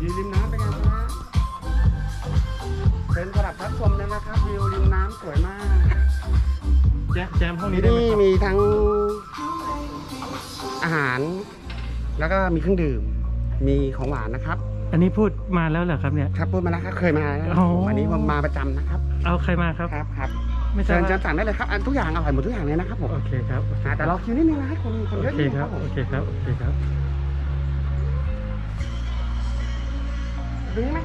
ยืนริมน้ำเป็นไงครับเป็นระดับทับชมแล้นะครับวิวริมน้ำสวยมาก แจมแจมห้องนี้ได้ไหมนี่ครัมีทั้งอาหาร แล้วก็มีเครื่องดื่ม มีของหวานนะครับ อันนี้พูดมาแล้วเหรอครับเนี่ย ครับพูดมาแล้วครับเคยมาแล้วนะครัอันนี้ผมมาประจำนะครับ เอาใครมาครับ ครับครับไม่ทเชิราบญเชิสั่งได้เลยครับอันทุกอย่างอร่อยหมดทุกอย่างเลยนะครับผมโอเคครับแต่เราคิวนิดนึงนะให้คนคนเยอะนิดนึงครับโอเคครับโอเคครับ ดูไหม